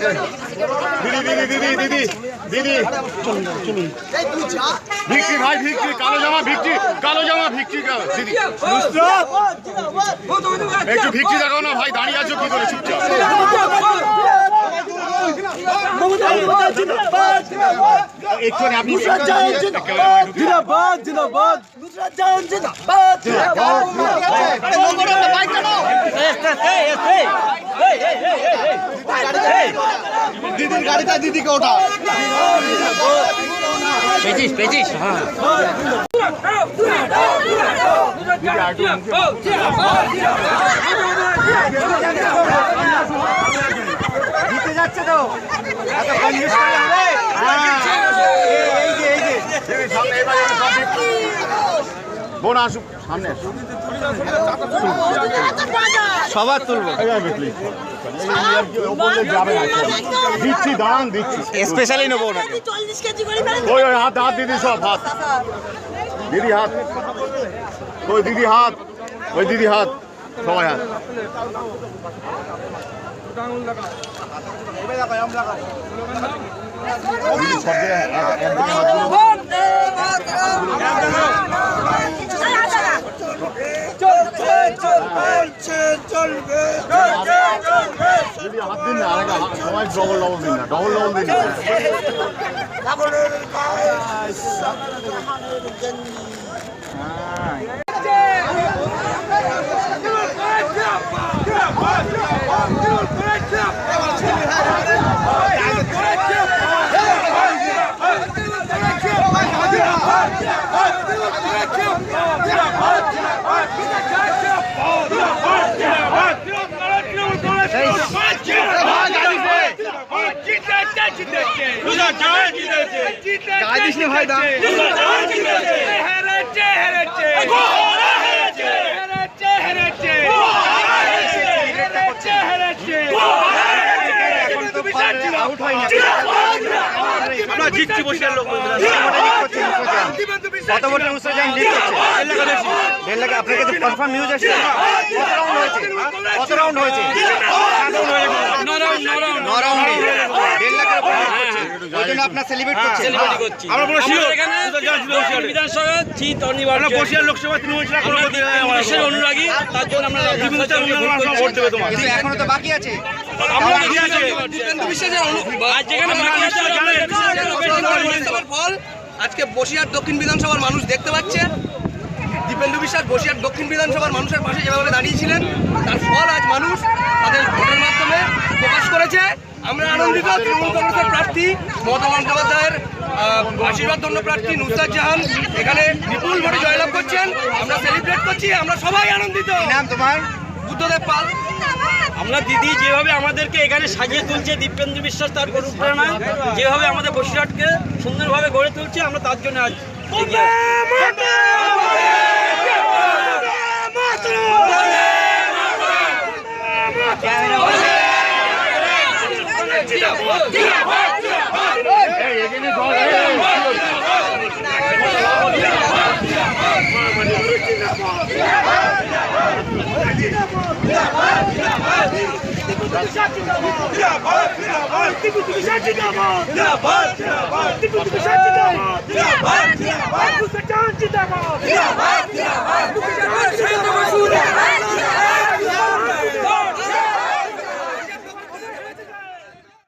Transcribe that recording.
দিদি দিদি দিদি দিদি দিদি ভিক্ষি ভাই ভিক্ষি কালো জামা ভিক্ষি কালো জামা ভিক্ষি দিদি একটু ভিক্ষি দেখাও না ভাই দাঁড়িয়ে আছো কি করে চুপচাপ একটু আপনি জিন্দাবাদ জিন্দাবাদ নুসরাত জাহান জিন্দাবাদ দিদির গাড়িটা দিদিকে ওঠা। পেয়েছিস পেয়েছিস হ্যাঁ। জিতে যাচ্ছে তো। এত কনভিন্স এই যে যে। বোন আসুক সামনে আসুক। সবার তুলবো দিচ্ছি দাঁড়ান দিচ্ছি স্পেশালি নেব ওনাকে ওই ওই হাত হাত দিদি সব হাত দিদি হাত ওই দিদি হাত ওই দিদি হাত সবাই হাত সব জায়গায় দিদি হাত দিন না আরেকটা সবাই ডবল ডবল দিন না ডবল ডবল দিন না আমরা জিতছি বসিয়ার লোক কত ভোটে লিড করছে দেড় লাখ কনফার্ম নিউজ আসছে কত রাউন্ড হয়েছে কত রাউন্ড হয়েছে ন রাউন্ড দেড় লাখের উপর lead করছে ওই জন্য আপনার সেলিব্রেট করছে। আমরা পুরো শিওর বিধানসভা জিত অনিবার্য বসিয়ার লোকসভা তৃণমূল দেশের অনুরাগী তার জন্য আমরা ভোট দেবে তোমার। কিন্তু এখনও তো বাকি আছে। আমরা কি আছে। আর যেখানে বাকি আছে। আমরা ফল। আজকে বসিরহাট দক্ষিণ বিধানসভার মানুষ দেখতে পাচ্ছে। দীপেন্দু বিশ্বাস বসিরহাট দক্ষিণ বিধানসভার মানুষের পাশে যেভাবে দাঁড়িয়েছিলেন তার ফল আজ মানুষ তাদের ভোটের মাধ্যমে প্রকাশ করেছে। আমরা আনন্দিত তৃণমূল কংগ্রেসের প্রার্থী মমতা বন্দ্যোপাধ্যায়ের আশীর্বাদ ধন্য প্রার্থী নুসরাত জাহান। এখানে বিপুল ভোটে জয়লাভ করছেন আমরা সেলিব্রেট করছি আমরা সবাই আনন্দিত। নাম তোমার? বুদ্ধদেব পাল। আমরা দিদি যেভাবে আমাদেরকে এখানে সাজিয়ে তুলছে দীপেন্দ্র বিশ্বাস তার অনুপ্রেরণা যেভাবে আমাদের বসিরহাটকে সুন্দরভাবে গড়ে তুলছে আমরা তার জন্য আজ এগিয়ে আসছি। এই এখানে ধর, এই, এই, কি হচ্ছে? জিন্দাবাদ